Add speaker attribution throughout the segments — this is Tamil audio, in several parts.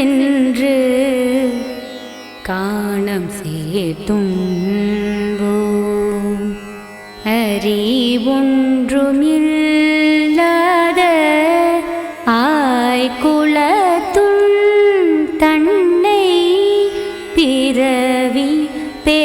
Speaker 1: சென்று காணம் சேத்தும் அறிவொன்றுமில்லாத ஆய்குலத்தும் தன்னை பிறவி பே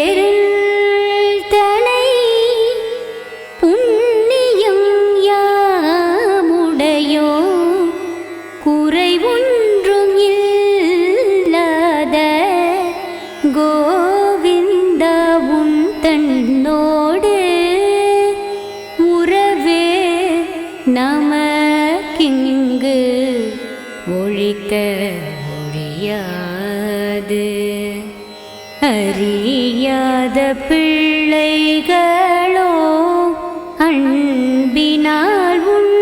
Speaker 1: நமக்கிங்கு ஒழிக்க ஒழியாது அறியாத பிள்ளைகளோ அன்பினால் உன்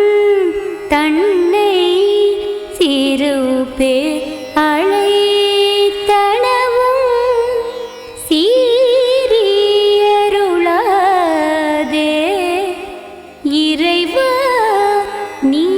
Speaker 1: தன்னை சிறு பேர் நீ